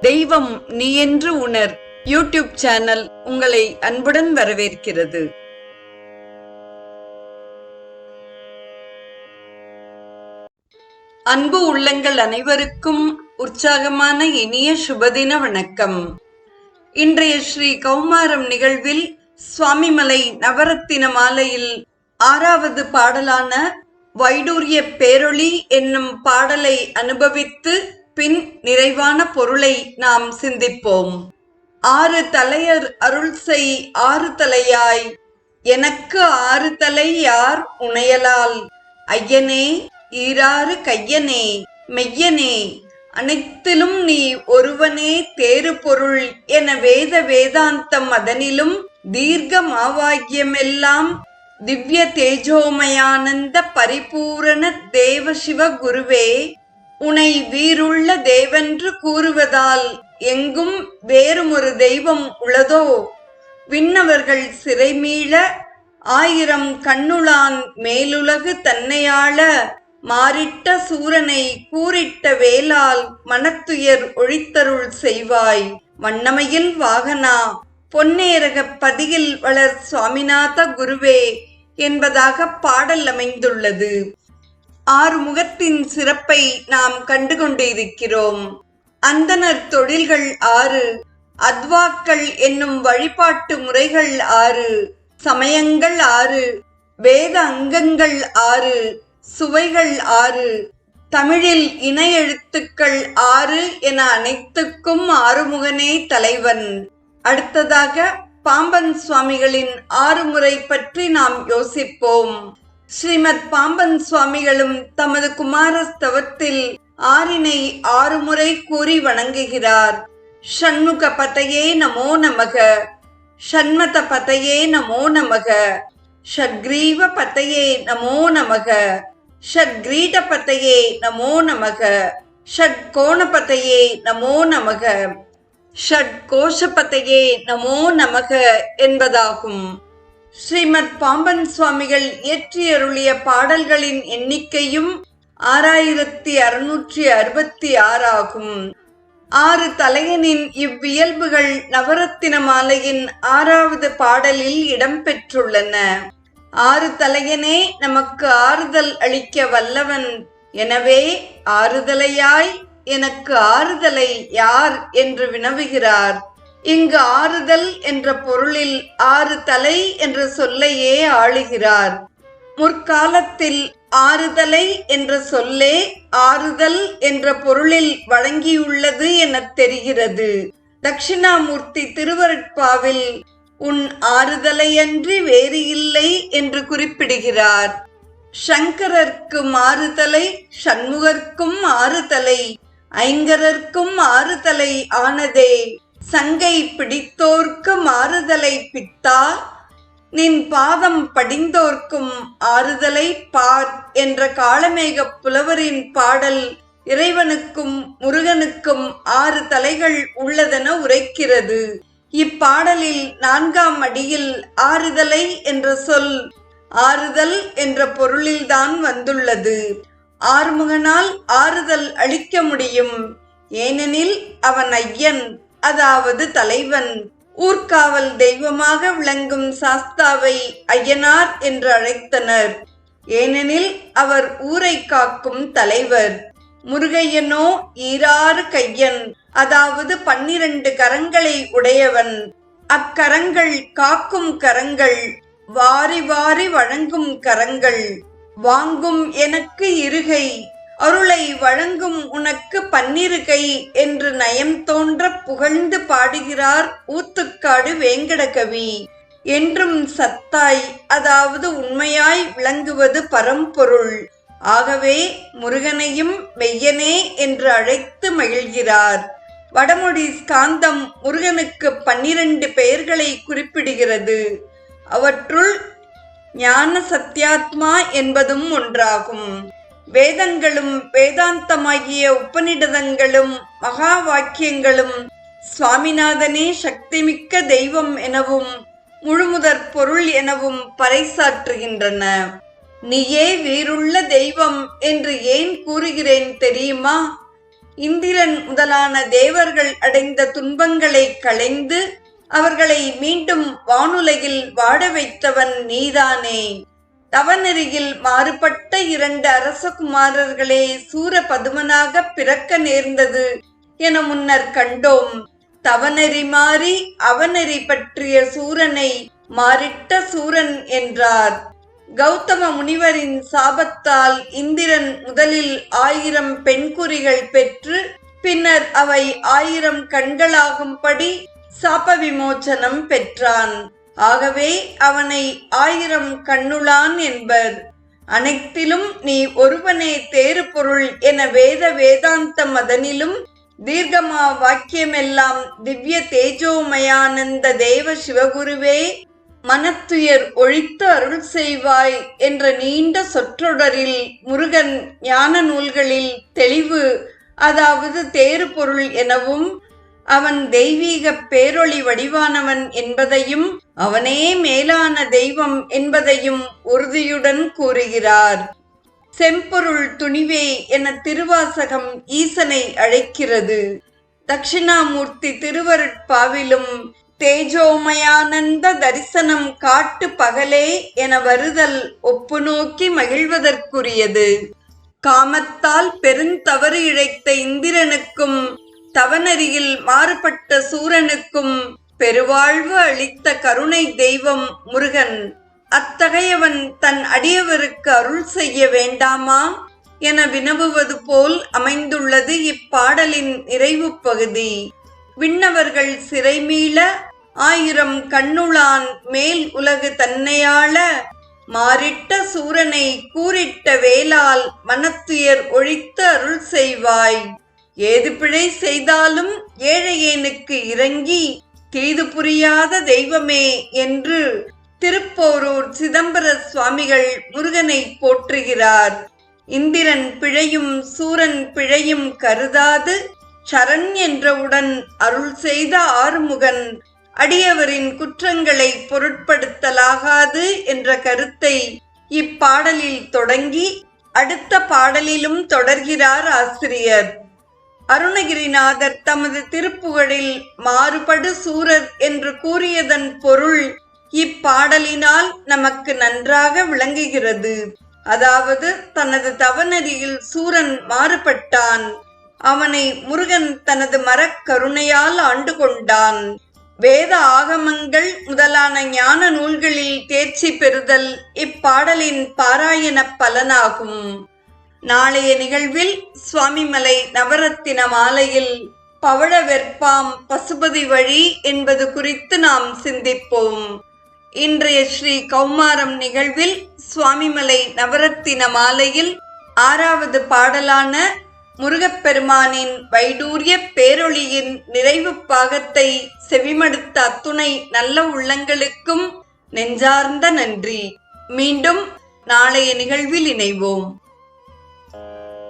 தெய்வம் நீ என்று உணர். யூடியூப் சேனல் உங்களை அன்புடன் வரவேற்கிறது. அன்பு உள்ளங்கள் அனைவருக்கும் உற்சாகமான இனிய சுபதின வணக்கம். இன்றைய ஸ்ரீ கௌமாரம் நிகழ்வில் சுவாமிமலை நவரத்தின மாலையில் ஆறாவது பாடலான வைடூரிய பேரொளி என்னும் பாடலை அனுபவித்து பின் நிறைவான பொருளை நாம் சிந்திப்போம். ஆறு தலையர் அருள் செய் ஆறு தலையாய். எனக்கு ஆறு தலை யார் உணையலால்? ஐயனே ஈராறு கையனே மெய்யனே. அனைத்திலும் நீ ஒருவனே தேறு பொருள் என வேத வேதாந்தம் அதனிலும் தீர்க்க மாவாக்கியமெல்லாம் திவ்ய தேஜோமயானந்த பரிபூரண தேவ சிவ குருவே உனை வீருள்ள தேவென்று கூறுவதால் எங்கும் வேறுமொரு தெய்வம் உளதோ? விண்ணவர்கள் சிறைமீள ஆயிரம் கண்ணுளான் மேலுலகு தன்னையாள மாறிட்ட சூரனை கூறிட்ட வேலால் மனத்துயர் ஒழித்தருள் செய்வாய். வண்ணமையில் வாகனா பொன்னேரக பதியில் வளர் சுவாமிநாத குருவே என்பதாக பாடல் அமைந்துள்ளது. ஆறுமுகத்தின் சிறப்பை நாம் கண்டு கொண்டிருக்கிறோம் அந்தனர் தொழில்கள் ஆறு அத்வாக்கள் என்னும் வழிபாட்டு முறைகள் ஆறு சமயங்கள் ஆறு வேத அங்கங்கள் ஆறு சுவைகள் ஆறு தமிழில் இணை எழுத்துக்கள் ஆறு என அனைத்துக்கும் ஆறுமுகனே தலைவன். அடுத்ததாக பாம்பன் சுவாமிகளின் ஆறுமுறை பற்றி நாம் யோசிப்போம். ஸ்ரீமத் பாம்பன் சுவாமிகளும் தமது குமாரஸ்தவத்தில் ஆறினை ஆறு முறை கூறி வணங்குகிறார். ஷண்முக பதையே நமோ நமக. ஷண்மத பதையே நமோ நமக. ஷட்கிரீவ பதையே நமோ நமக. ஷட்கிரீட பதையே நமோ நமக. ஷட்கோணபதையே நமோ நமக. ஷட்கோஷபதையே நமோ நமக என்பதாகும். ஸ்ரீமத் பாம்பன் சுவாமிகள் இயற்றியருளிய பாடல்களின் எண்ணிக்கையும் ஆறாயிரத்தி அறுநூற்றி அறுபத்தி ஆறாகும். ஆறு தலையனின் இவ்வியல்புகள் நவரத்தின மாலையின் ஆறாவது பாடலில் இடம்பெற்றுள்ளன. ஆறு தலையனே நமக்கு ஆறுதல் அளிக்க வல்லவன். எனவே ஆறுதலையாய் எனக்கு ஆறுதலை யார் என்று வினவுகிறார். இங்கு ஆறுதல் என்ற பொருளில் ஆறு தலை என்ற சொல்லையே ஆளுகிறார். முற்காலத்தில் ஆறுதலை என்ற சொல்லே ஆறுதல் என்ற பொருளில் வழங்கியுள்ளது என தெரிகிறது. தட்சிணாமூர்த்தி திருவருட்பாவில் உன் ஆறுதலையன்றி வேறு இல்லை என்று குறிப்பிடுகிறார். சங்கரர்க்கும் ஆறுதலை சண்முகர்க்கும் ஆறுதலை ஐங்கரர்க்கும் ஆறுதலை ஆனதே சங்கை பிடித்தோர்க்கு மாறுதலை பித்தா நின் பாதம் படிந்தோர்க்கும் ஆறுதலை பார் என்ற காலமேக புலவரின் பாடல் இறைவனுக்கும் முருகனுக்கும் ஆறு தலைகள் உள்ளதென உரைக்கிறது. இப்பாடலில் நான்காம் அடியில் ஆறுதலை என்ற சொல் ஆறுதல் என்ற பொருளில்தான் வந்துள்ளது. ஆறுமுகனால் ஆறுதல் அளிக்க முடியும். ஏனெனில் அவன் ஐயன். அதாவது தலைவன் ஊர்காவல் தெய்வமாக விளங்கும் சாஸ்தாவை ஐயனார் என்று அழைத்தனர். ஏனெனில் அவர் ஊரை காக்கும் தலைவர். முருகையனோ ஈராறு கையன் அதாவது பன்னிரண்டு கரங்களை உடையவன். அக்கரங்கள் காக்கும் கரங்கள் வாரி வாரி வழங்கும் கரங்கள். வாங்கும் எனக்கு இருகை. அருளை வழங்கும் உனக்கு பன்னிருகை என்று நயம் தோன்ற புகழ்ந்து பாடுகிறார் ஊத்துக்காடு வேங்கடகவி. என்றும் சத்தாய் அதாவது உண்மையாய் விளங்குவது பரம்பொருள். ஆகவே முருகனையும் மெய்யனே என்று அழைத்து மகிழ்கிறார். வடமொழி ஸ்காந்தம் முருகனுக்கு பன்னிரண்டு பெயர்களை குறிப்பிடுகிறது. அவற்றுள் ஞான சத்யாத்மா என்பதும் ஒன்றாகும். வேதங்களும் வேதாந்தமாகிய உபநிடதங்களும் மகா வாக்கியங்களும் சுவாமிநாதனே சக்திமிக்க தெய்வம் எனவும் முழுமுதற் பொருள் எனவும் பறைசாற்றுகின்றன. நீயே வீருள்ள தெய்வம் என்று ஏன் கூறுகிறேன் தெரியுமா? இந்திரன் முதலான தேவர்கள் அடைந்த துன்பங்களை களைந்து அவர்களை மீண்டும் வானுலகில் வாட வைத்தவன் நீதானே. தவநெறியில் மாறுபட்ட இரண்டு அரசகுமாரர்களே சூர பதுமனாக பிறக்க நேர்ந்தது என முன்னர் கண்டோம். தவநெறி மாறி அவநெறி பற்றிய சூரனை மாறிட்ட சூரன் என்றார். கௌதம முனிவரின் சாபத்தால் இந்திரன் முதலில் ஆயிரம் பெண்குறிகள் பெற்று பின்னர் அவை ஆயிரம் கண்களாகும்படி சாப விமோச்சனம் பெற்றான். ஆகவே அவனை ஆயிரம் கண்ணுளான் என்பர். அனைத்திலும் நீ ஒருவனே தேறு பொருள் என வேத வேதாந்த மதனிலும் தீர்க்கமா வாக்கியமெல்லாம் திவ்ய தேஜோமயானந்த தேவ சிவகுருவே மனத்துயர் ஒழித்து அருள் செய்வாய் என்ற நீண்ட சொற்றொடரில் முருகன் ஞான நூல்களில் தெளிவு அதாவது தேறு பொருள் எனவும் அவன் தெய்வீக பேரொளி வடிவானவன் என்பதையும் அவனே மேலான தெய்வம் என்பதையும் உறுதியுடன் கூறுகிறார். செம்பொருள் துணிவே என திருவாசகம் ஈசனை அழைக்கிறது. தட்சிணாமூர்த்தி திருவருட்பாவிலும் தேஜோமயானந்த தரிசனம் காட்டு பகலே என வருதல் ஒப்பு நோக்கி மகிழ்வதற்குரியது. காமத்தால் பெருந்தவறு இழைத்த இந்திரனுக்கும் தவனரியில் மாறுபட்ட சூரனுக்கும் பெருவாழ்வு அளித்த கருணை தெய்வம் முருகன். அத்தகையவன் தன் அடியவருக்கு அருள் செய்ய வேண்டாமா? என வினவுவது போல் அமைந்துள்ளது இப்பாடலின் நிறைவு பகுதி. விண்ணவர்கள் சிறைமீள ஆயிரம் கண்ணுளான் மேல் உலகு தன்னையாள மாறிட்ட சூரனை கூறிட்ட வேளால் மனத்துயர் ஒழித்து அருள் செய்வாய். ஏது பிழை செய்தாலும் ஏழையேனுக்கு இறங்கி தீது புரியாத தெய்வமே என்று திருப்போரூர் சிதம்பர சுவாமிகள் முருகனை போற்றுகிறார். இந்திரன் பிழையும் சூரன் பிழையும் கருதாது சரண் என்றவுடன் அருள் செய்த ஆறுமுகன் அடியவரின் குற்றங்களை பொருட்படுத்தலாகாது என்ற கருத்தை இப்பாடலில் தொடங்கி அடுத்த பாடலிலும் தொடர்கிறார் ஆசிரியர். அருணகிரிநாதர் தமது திருப்புகழில் மாறுபடு சூரர் என்று கூறியதன் பொருள் இப்பாடலினால் நமக்கு நன்றாக விளங்குகிறது. அதாவது தனது தவநெறியில் சூரன் மாறுபட்டான். அவனை முருகன் தனது மரக்கருணையால் ஆண்டு கொண்டான். வேத ஆகமங்கள் முதலான ஞான நூல்களில் தேர்ச்சி பெறுதல் இப்பாடலின் பாராயண பலனாகும். நாளைய நிகழ்வில் சுவாமிமலை நவரத்தின மாலையில் பவழ வெற்பாம் பசுபதி வழி என்பது குறித்து நாம் சிந்திப்போம். இன்றைய ஸ்ரீ கௌமாரம் நிகழ்வில் சுவாமிமலை நவரத்தின மாலையில் ஆறாவது பாடலான முருகப்பெருமானின் வைடூரிய பேரொளியின் நிறைவு பாகத்தை செவிமடுத்த அத்துணை நல்ல உள்ளங்களுக்கும் நெஞ்சார்ந்த நன்றி. மீண்டும் நாளைய நிகழ்வில் இணைவோம்.